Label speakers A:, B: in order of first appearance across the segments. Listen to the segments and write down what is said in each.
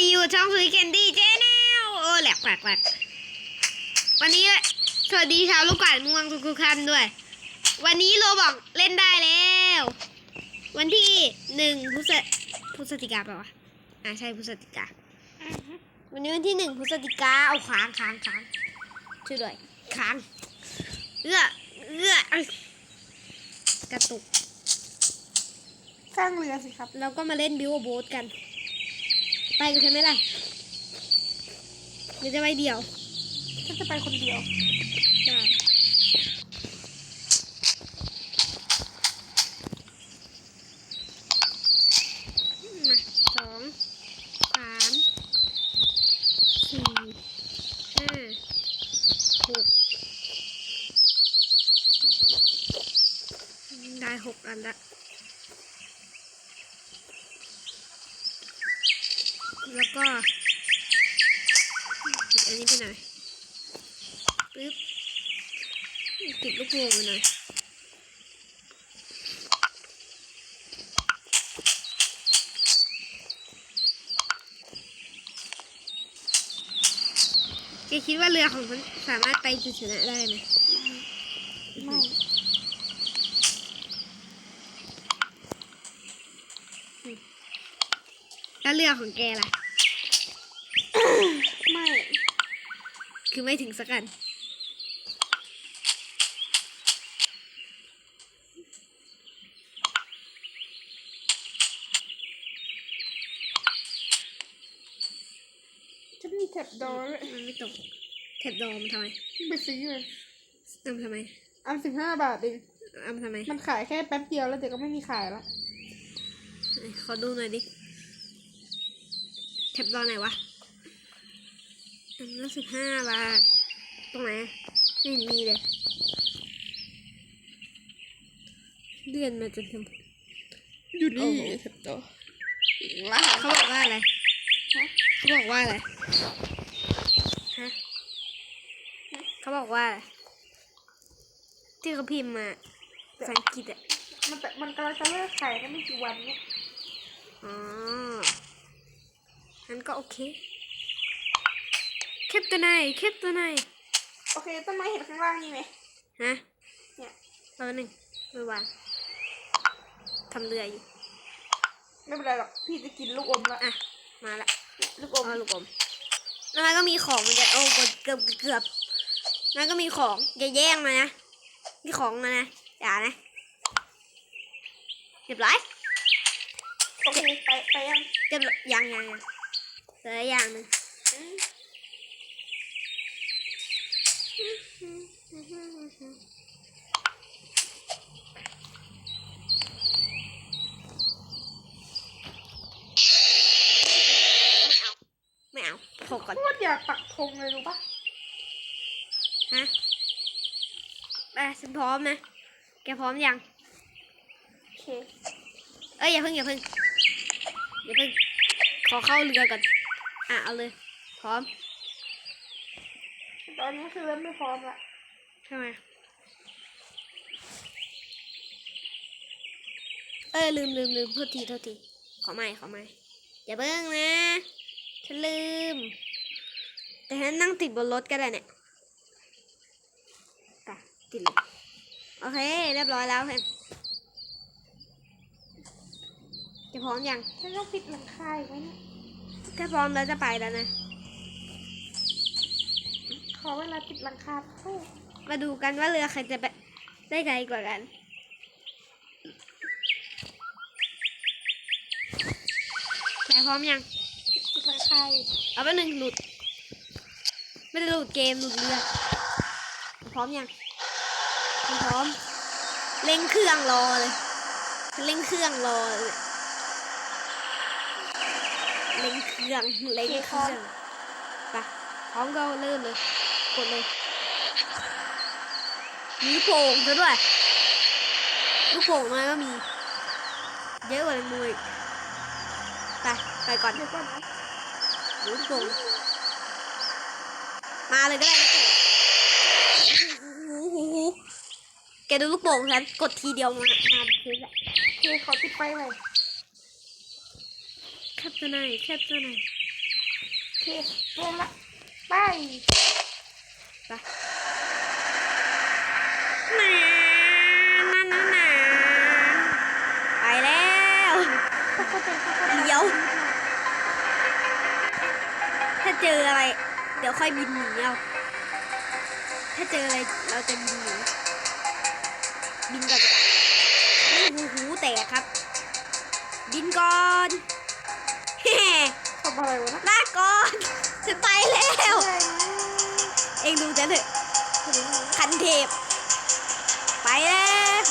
A: ดีอยู่ช่องซุยแคนดี้เจแนลโอ้แหลกแหลกแหลกวันนี้สวัสดีชาวลูกกวาดม่วงทุกๆท่านด้วย วันนี้โรบอกเล่นได้แล้ว วันที่หนึ่งพฤศพฤศจิกาเปล่าวะอ่าใช่พฤศจิกาวันนี้วันที่หนึ่งพฤศจิกาเอาค้างค้างค้างช่วยด้วยค้างเอื้อเอื้อเอ้ยกระตุก
B: สร้างเรือสิครับ
A: เราก็มาเล่นบิวโบสกัน ไปกันใช่ไหมล่ะหรือจะไปเดี่ยว
B: ฉันจะไปคนเดียว
A: ได้มาสองสามสี่ห้าหกได้หกอันละ แล้วก็ติดอันนี้ไปหน่อยปึ๊บติดลู กโป่งไปหน่อยแกคิดว่าเรือของฉันสามารถไปจุดชนะได้ไหม
B: ไม่
A: แล้วเรือของแกล่ะ
B: ไม่
A: คือไม่ถึงสักอัน
B: แท็บดอร์
A: มันไม่ตกเทปโดมทำไม
B: ไปซื้อเลย
A: เอามาทำไม
B: อันสิบห้าบาทเอง
A: เอามาทำไม
B: มันขายแค่แป๊บเดียวแล้วเดี๋ยวก็ไม่มีขายละ
A: ไหนขอดูหน่อยดิแท็บรอไหนวะอันละสิบห้าบาทตรงไหนอะไม่เห็นมีเลยเลื่อนมาจนถึง
B: อยู่
A: โอ้
B: นี่
A: โห
B: แท็บดอร์
A: ว่าเขาบอกว่าอะไร
B: ฮะ
A: เขาบอกว่าอะไรฮะเขาบอกว่าอะไรที่เขาพิมพ์มาภาษาอังกฤษอะ
B: มันแต่มันกำลังจะเลิกขายได้ไม่กี่วันเนี่ย
A: อ๋องั้นก็โอเคเคปตัวไหนเคปตัวไหน
B: โอเคต้นไม้เห็นข้างล่างนี่ไหม
A: ฮะ
B: เนี่ย
A: แป๊บนึงไม่วางทำเรืออยู่
B: ไม่เป็นไรหรอก พี่จะกินลูกอมละ
A: อะ มาละ
B: ลูกอม
A: เอาลูกอมแล้วมันก็มีของเหมือนกันโอ้กดเกือบเกือบมันก็มีของอย่าแย่งมานะมีของมานะอย่านะเรียบร้อย
B: โอเคไปไปยัง
A: เรียบร้อยยังยังยังเหลืออย่างหนึ่ง
B: อืม
A: ไม่เอาถกก่อน
B: โคตรอยากปักธงเลยรู้ปะ
A: ฮะไปฉันพร้อมนะ แกพร้อมยัง
B: โอเค
A: เอ้ยอย่าเพิ่งอย่าเพิ่งอย่าเพิ่ง ขอเข้าเรือก่อน อะเอาเลย พร้อม
B: ตอนนี้คือเริ่มไม่พร้อมละ
A: ใช่ไหมเอ้ยลืมลืมลืมโทษทีโทษที ขอใหม่ขอใหม่อย่าเพิ่งนะ ฉันลืม แต่ฉันนั่งติดบนรถก็ได้เนี่ยไปติดเลยโอเค เรียบร้อยแล้วเพื่อนจะพร้อมยัง
B: ฉันต้องปิดหลังคาอีกไหมเนี่ย
A: ถ้าพร้อมแล้วจะไปแล้วนะ
B: ขอเวลาปิดหลังคาเท่า
A: มาดูกันว่าเรือใครจะไปได้ไกลกว่ากันแกพร้อมยัง เอาไปหนึ่งหลุด ไม่ได้หลุดเกมหลุดเรือพร้อมยังพร้อมเร่งเครื่องรอเลยเร่งเครื่องรอเลยเร่งเครื่องเร่งเครื่องไปพร้อมก็เริ่มเลย กดเลยมีโป่งซะด้วยลูกโป่งน้อยก็มี เยอะกว่าในมืออีกไป ไปก่อน
B: เดี๋ยวก่อนนะ
A: ลูกโป่งมาเลยก็ได้ลูกโป่งโอ้โหแกดูลูกโป่งฉันกดทีเดียวมามาคือแบบ
B: โอเคขอติดไฟหน่อย
A: แคปตัวไหนแคปตัวไหน
B: เคเริ่มละไป
A: ไปนานานานาไปแล้ว
B: ค่อยๆเป็นค่อยๆไป
A: เดี๋ยวถ้า เจออะไร เดี๋ยวค่อยบินหนีเอา ถ้าเจออะไรเราจะบินหนี บินก่อนดีกว่าหูหูแตกครับ บินก่อนเฮ้
B: ทำอะไรวะนะ
A: ลาก่อนจะไปแล้ว
B: อะไรนะ
A: เองดูจะเถอะคันเทพไปแล้ว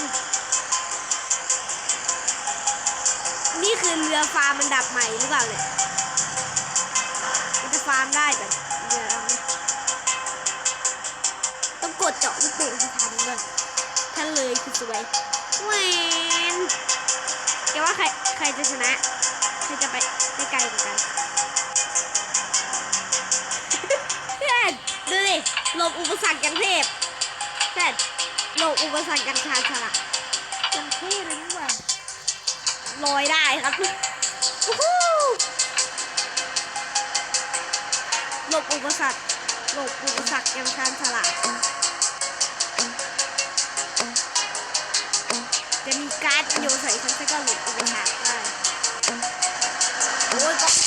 A: นี่คือเรือฟาร์มมันดับใหม่หรือเปล่าเนี่ยมัน จะฟาร์มได้แบบเรือเราเนี่ยต้องกดเจาะลูกโป่งที่ทันด้วยถ้าเลยคือสวยแหวนแกว่าใครใครจะชนะใครจะไปได้ไกลกว่ากันเพื่อนดูดิหลบอุปสรรคอย่างเทพเพื่อนหลบอุปสรรคอย่างชาญฉลาด
B: ยังเท่เลยนี่หว่า
A: ลอยได้ครับวู้ฮู้ห ลบอุปสรรคหลบอุปสรรคอย่างชาญฉลาดจะมีการโยนใส่ฉันแล้วก็หลบอุปสรรคได้โอ้ย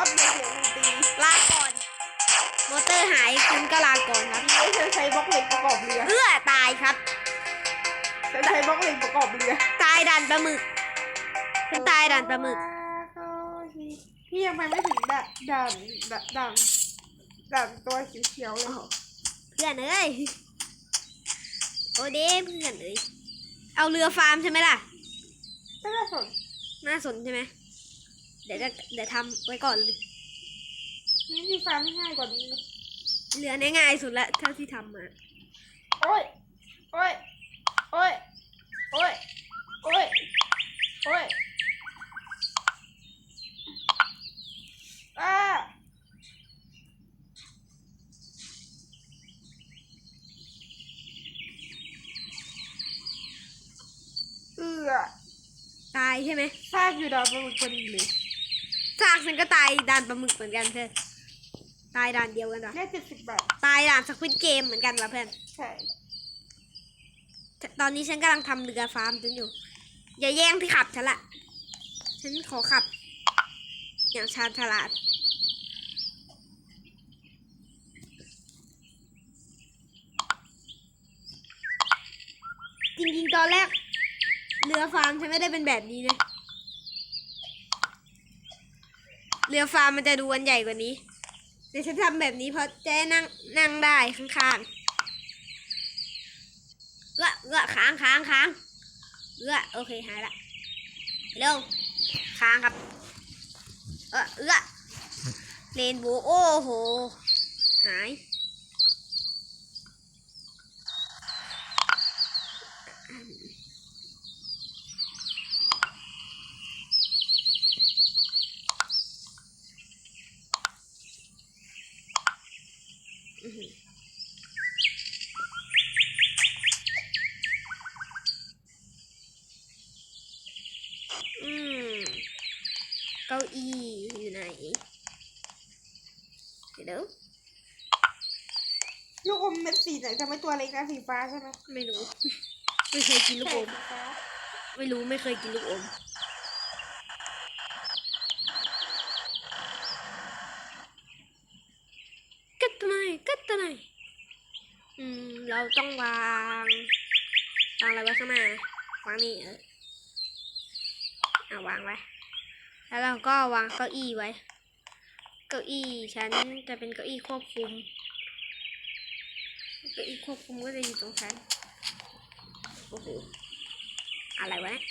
A: ครับ
B: น็อตเดียวเสียงดนตรี
A: ลาก่อนมอเตอร์หายคุณก็ลาก่อนครับ
B: ไม่ใช่ใช้บล็อกเหล็กประกอบเรือ
A: เอื้อตายครับ
B: ใช้ใช้บล็อกเหล็กประกอบเรือ
A: ตายด่านปลาหมึกฉันตายด่านปลาหมึก
B: พี่ยังไปไม่ถึงด่านด่านด่านด่านด่านตัวเขียวๆเลย
A: เพื่อนเอ้ยโอเด้เพื่อนเอ้ยเอาเรือฟาร์มใช่ไหมล่ะ
B: ไม่น่าสน
A: น่าสนใช่ไหมเดี๋ยวจะเดี๋ยวทำไว้ก่อนเลย
B: นี่มีฟาร์มที่ง่ายกว่านี้นะ
A: เรือเนี่ยง่ายสุดละเท่าที่ทำมา
B: โอ้ย โอ้ย โอ้ย โอ้ย โอ้ย โอ้ยอ้าเอือ
A: ตายใช่ไหม
B: ซากอยู่ดาวปลาหมึกพอดีเลย
A: ซากฉันก็ตายด่านปลาหมึกเหมือนกันเพื่อน ตายด่านเดียวกันเหรอ
B: แค่เจ็ดสิบบาท
A: ตายด่านสควิตเกมเหมือนกันเหรอเพื่อน
B: ใช่
A: ตอนนี้ฉันกำลังทำเรือฟาร์มฉันอยู่ อย่าแย่งที่ขับฉันละ ฉันขอขับ อย่างชาญฉลาดจริงๆตอนแรกเรือฟาร์มฉันไม่ได้เป็นแบบนี้นะ เรือฟาร์มมันจะดูอันใหญ่กว่านี้แต่ฉันทำแบบนี้เพราะจะได้นั่งนั่งได้ข้างๆเอื้อเอื้อค้างค้างค้างเอื้อโอเคหายละเร็วค้างครับ เออเอื้อเรนโบว์โอ้โห หาย อืม เก้าอี้อยู่ไหน เดี๋ยว
B: ลูกอมเม็ดสีไหนทำให้ตัวเล็กนะสีฟ้าใช่ไหม
A: ไม่รู้ ไม่เคยกินลูกอม
B: สีฟ้า
A: ไม่รู้ไม่เคยกินลูกอม กัดตัวไหนกัดตัวไหนอืม เราต้องวาง วางอะไรไว้ข้างหน้าวางนี่เออ อะวางไว้ แล้วเราก็วางเก้าอี้ไว้ เก้าอี้ฉันจะเป็นเก้าอี้ควบคุม เก้าอี้ควบคุมก็จะอยู่ตรงฉัน โอ้โห อะไรวะเนี่ย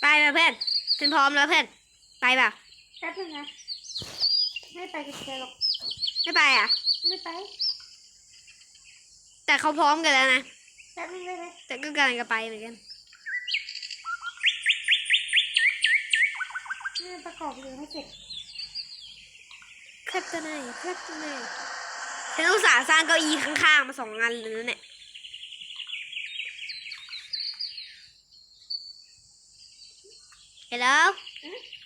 A: ไปป่ะเพื่อนฉันพร้อมแล้วเพื่อน ไปป่ะ
B: แป๊บนึงนะ ไม่ไปกับแกหรอก
A: ไม่ไปอะ
B: ไม่ไป
A: แต่เขาพร้อมกันแล้วนะ
B: แป๊บนึงได้ไหม
A: แต่ก็กำลังจะไปเหมือนกัน
B: นี่ประกอบเลยให้เสร็จ
A: คลับตัวไหนคลับตัวไหนฉันอุตส่าห์สร้างเก้าอี้ข้างๆมาสองอันเลยนะเนี่ยเห็นแล้ว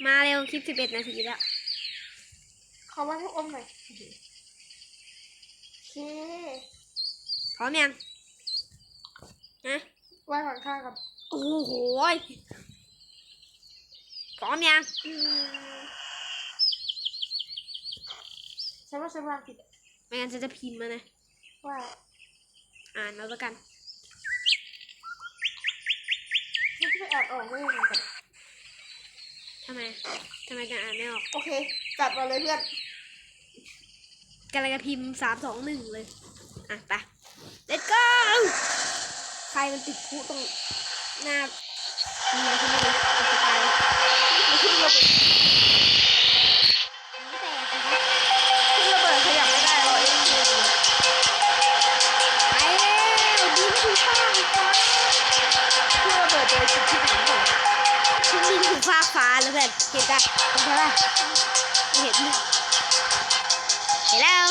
A: มาเร็วคลิปสิบเอ็ดนาทีแล้ว
B: ขอวางลูกอมหน่อยโอเค
A: พร้อมยังนะ
B: วางหลังคากับ
A: โอ้โหยพร้อมยัง
B: อืมฉันว่าฉันวางผิด
A: ไม่งั้นฉันจะพิมพ์มานะ
B: ว่า
A: อ่านแล้วแล้วกัน
B: ฉันจะไปอ่านออกได้ยังไงกัน
A: ทำไม ทำไมกันอ่านไม่ออก
B: โอเค จัดมาเลยเพื่อน
A: กำลังจะพิมพ์สามสองหนึ่งเลย อะไป let's go ใครมันติดคุตรงหน้าเมียฉันเลยจะตาย
B: มันขึ้นระเบิด
A: ไม่แตกนะคะ
B: ขึ้นระเบิดขยับไม่ได้หรอกไอ้นี่คือ
A: ไปแล้วบินถึงฟากฟ้า
B: ขึ้นระเบิดโดยจุดที่ไหนก่อน
A: ฉันบินถึงฟากฟ้าแล้วเพื่อนเห็นปะเห็นไม่เห็นเลย เห็นแล้ว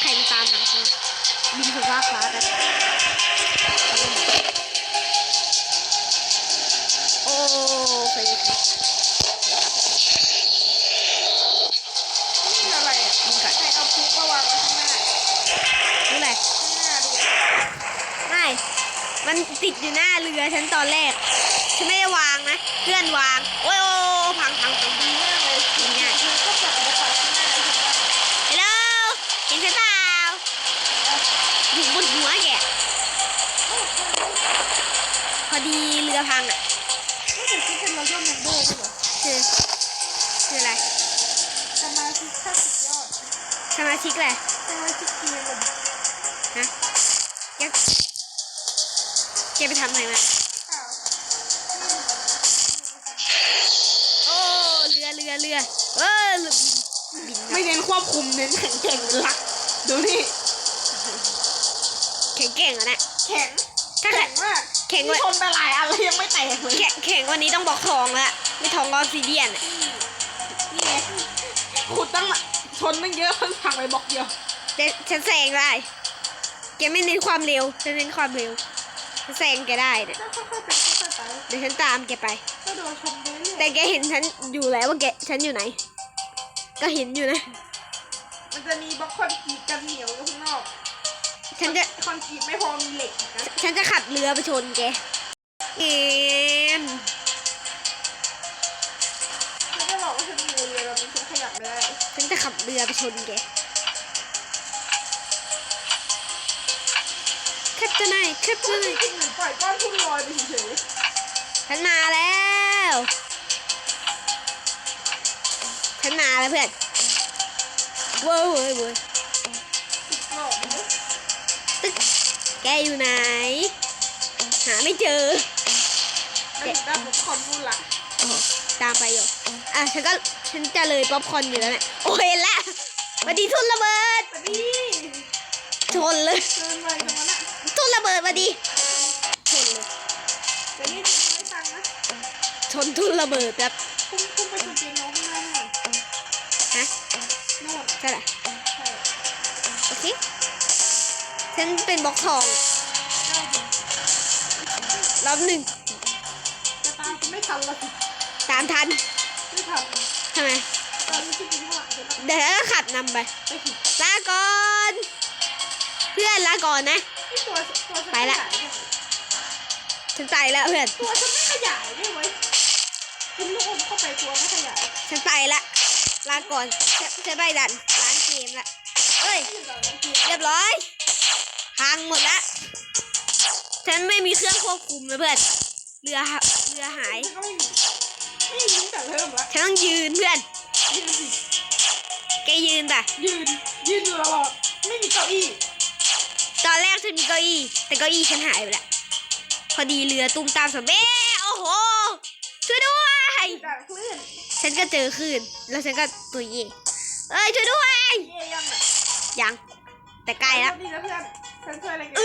A: ใครมันตามหลังฉันบินถึงฟากฟ้ากันโอ้เคยเคย
B: นี่อะไรอะ
A: บินก่อน
B: ใครเอาพุกมาวางไว้ข้างหน้า
A: รู้ไหม
B: ข้างหน้าดู
A: ไม่มันติดอยู่หน้าเรือฉันตอนแรก ฉันไม่ได้วางนะ เพื่อนวาง รือพังอะ
B: ไม่ใช่ที่เป็นเราย่อมเมมเบอร์ใช่ไหม
A: คือคืออะไร
B: สมาชิกขั้นสุดยอด
A: สมาชิกแหละ
B: สมาชิกเกียร์เลย
A: ฮะแกแกไปทำอะไรมา
B: อ้าว
A: โอ้เรือเรือเรือเออเรือบินบินค
B: ไม่
A: รับ
B: เน้นควบคุมเน้นแข็งแกร่งเป็นหลักดูนี่
A: แข็งแกร่งอะนะ
B: แข็ง
A: ถ้าแข็
B: แข็
A: ง
B: งมาก
A: แข็งก
B: นี่
A: ว่า
B: ชนไปหลายอันแล้วยังไม่แตกเลย
A: แข็งแข็งกว่านี้ต้องบอกทองแล้วไม่ทองก็ออฟซิเดียนอะ
B: นี่ไงขุดตั้งชนตั้งเยอะพังพังไปบล็อกเดียว
A: แต่ฉันแซงได้แกไม่เน้นความเร็วฉันเน้นความเร็วฉันแซงแกได้เนี่ย
B: ก็ค่อยๆเป็นค่อยๆไป
A: เดี๋ยวฉันตามแกไป
B: ก็โดนชนไปเรื่อย
A: แต่แกเห็นฉันอยู่แล้วว่าแกฉันอยู่ไหน ก็เห็นอยู่นะ
B: มันจะมีบล็อกคอนกรีตกันเหนียวอยู่ข้างนอก
A: ฉันจะ
B: คอนกรีตไม่พอมีเหล็กอีกนะ
A: ฉันจะขับเรือไปชนแกเอ็ม
B: ฉันจะบอกว่าฉันมีเรือแล้วมันฉันขยับไม่ได้
A: ฉันจะขับเรือไปชนแกขับตัวไหนขับตัวไหน
B: จริงๆเหมือนปล่อยก้อนทุ่นลอยไปเฉย
A: ฉันมาแล้วฉันมาแล้วเพื่อนเว้ยเว้ยเว้ย แกอยู่ไหน หาไม่เจอ
B: แล้วถึงได้บล็อกคอนนู่นล่ะ
A: โอ้โหตามไปอยู่ อะฉันก็ฉันจะเลยป๊อปคอร์นอยู่แล้วเนี่ยโอ้เห็นละสวัสดีทุนระเบิด
B: แต่นี่
A: ชนเลย
B: เดินไปตรงนั้นอะ
A: ทุนระเบิดมาดีชนเลย
B: แต่นี่ไม่ฟังนะ
A: ชนทุนระเบิดแบบ
B: พุ่งพุ่งไปชนเปียโนข้างหน้าหน่อย
A: ฮะ
B: โน่น
A: ใช่แหละ
B: ใช่
A: โอเค ฉันเป็นบล็อกทอง
B: ได้จริง
A: รอบหนึ่ง
B: จะตายไม่ทันละสิ
A: ตามทัน
B: ไม่ทัน
A: ทำไม
B: ตอนนี้ที่กินข้างหลังฉันอะ
A: เดี๋ยวก็ขับนำไป
B: ไปผิด
A: ลาก่อนเพื่อนลาก่อนนะ
B: ไอ้ตัวตัวฉัน
A: ไปละ
B: ขยายเนี่ย
A: ฉันไปแล้วเพื่อน
B: ตัวฉันไม่ขยายด้วยเว้ยกินลูกอมเข้าไปตัวไม่ขยาย
A: ฉันไปละลาก่อนจะจะไปดันร้านเกมละเอ้ย
B: ไม่อยู่แบบนั้นกิน
A: เรียบร้อย พังหมดละฉันไม่มีเครื่องควบคุมนะเพื่อนเรือหาเรือหาย
B: ฉันก็ไม่มีไม่มีตั้งแต่เริ่มละ
A: ฉันต้องยืนเพื่อน
B: ยืนสิ
A: แกยืนป่ะ
B: ยืนยืนอยู่ตลอดไม่มีเก้าอี้
A: ตอนแรกฉันมีเก้าอี้แต่เก้าอี้ฉันหายไปละพอดีเรือตุ้มตามสมเบ้โอ้โหช่วยด้วย
B: ด่านคลื่น
A: ฉันก็เจอคลื่นแล้วฉันก็ตุยเย่เอ้ยช่วยด้วย
B: เย่ยังอะ
A: ยัง แต่ใกล้แล้ว
B: ดีนะเพื่อน ฉันช่วยอะไรแก
A: เอ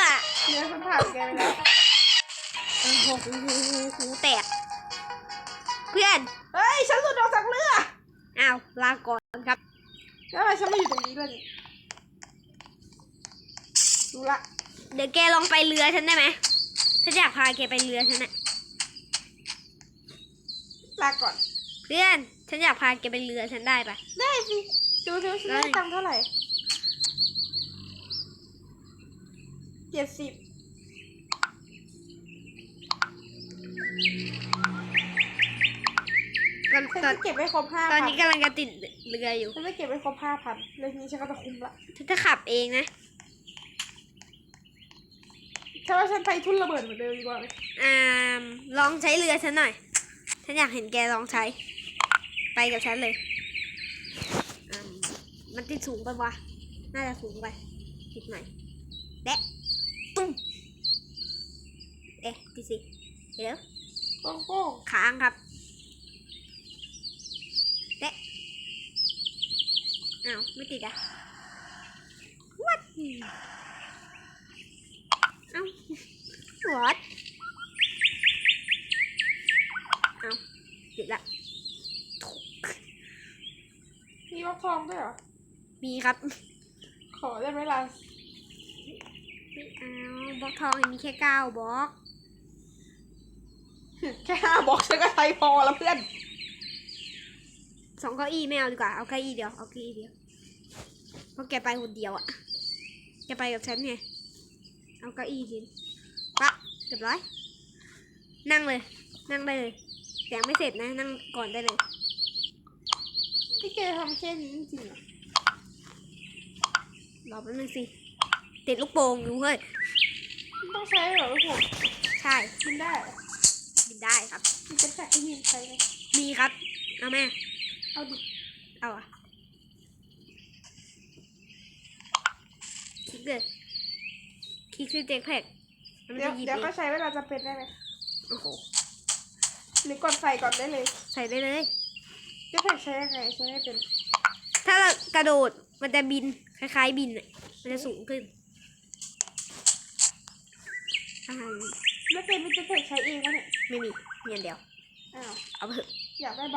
A: อ
B: เดี๋ยวฉันผ่านแกไปแล้ว
A: โอ้โหหูหูหูหูแตก เพื่อน
B: เฮ้ย ฉันหลุดออกจากเรือ
A: อ้าว ลาก่อนครับ
B: แล้วทำไมฉันมาอยู่ตรงนี้ด้วยเนี่ยรู้ละ
A: เดี๋ยวแกลองไปเรือฉันได้ไหมฉันอยากพาแกไปเรือฉันน่ะ
B: ลาก่อน
A: เพื่อน ฉันอยากพาแกไปเรือฉันได้ปะ
B: ได้สิ ดูดูฉันได้
A: ได้
B: ตังค์เท่าไหร่ เจ็ดสิบ
A: ตอน
B: ฉัน
A: ตอน
B: จะเก็บไว้ครบห้า
A: ต
B: พั
A: อน
B: น
A: นี้กำลังจะติดเรืออยู่
B: ฉันจะเก็บไว้ครบห้าพันเลยทีนี้ฉันก็จะคุ้มละ
A: ฉันจะขับเองนะ
B: ฉันว่าฉันไปทุ่นระเบิดเหมือนเดิมดีกว่าไหม
A: อ่าลองใช้เรือฉันหน่อย ฉันอยากเห็นแกลองใช้ ไปกับฉันเลยอ่ามันติดสูงไปวะ น่าจะสูงไปติดหน่อยแดะตุ้ม เอ๊ะติดสิเดี๋ยว
B: โป้งโป้ง
A: ค้างครับเดะอ้าวไม่ติดอะ what เอ้า what เอ้าติดละ
B: มีบล็อกทองด้วยเหรอ
A: มีครับ
B: ขอได้ไหมล่ะ
A: อ้าวบล็อกทองมีแค่เก้าบล็อก
B: แค่ห้าบล็อกฉันก็ใช้พอแล้วเพื่อน
A: สองเก้าอี้ไม่เอาดีกว่า เอาเก้าอี้เดียว เอาเก้าอี้เดียว เพราะแกไปคนเดียวอะแกไปกับฉันไง เอาเก้าอี้ทีนปะเรียบร้อย นั่งเลย นั่งได้เลยแต่ยังไม่เสร็จนะ นั่งก่อนได้เลย
B: ที่แกทำแค่นี้จริงๆเหรอ
A: รอแป๊บนึงสิ ติดลูกโป่งอยู่เฮ้ย
B: มันต้องใช้เหรอลูกผม
A: ใช่
B: กินได้ เหรอ
A: บินได้ครับ
B: มีเจ็ตแพ็กให้ยืมใช้ไหม
A: มีครับ เอาแม่
B: เอาดิ
A: เอาอะคลิกเลยคลิกที่เจ็คแพ็กแล้วมัน
B: เดี๋ยว
A: จะหยิบ
B: เดี๋ยว
A: เอ
B: ก็
A: ง
B: ใช้เวลาจำเป็นได้ไหม
A: โอ้โห
B: หรือกดใส่ก่อนได้เลย
A: ใส่ได้เลย
B: เจ็ตแพ็กใช้ยังไงใช้ให้เป็น
A: ถ้าเรากระโดดมันจะบิน คล้าย ๆ บินอะมันจะสูงขึ้นอ่า
B: แล้วเป็นมีเจ็ตแพ็กใช้เองวะเนี่ย
A: ไม่มีมีอันเดียว
B: อ้าว
A: เอาไปเถอะ
B: อยากได้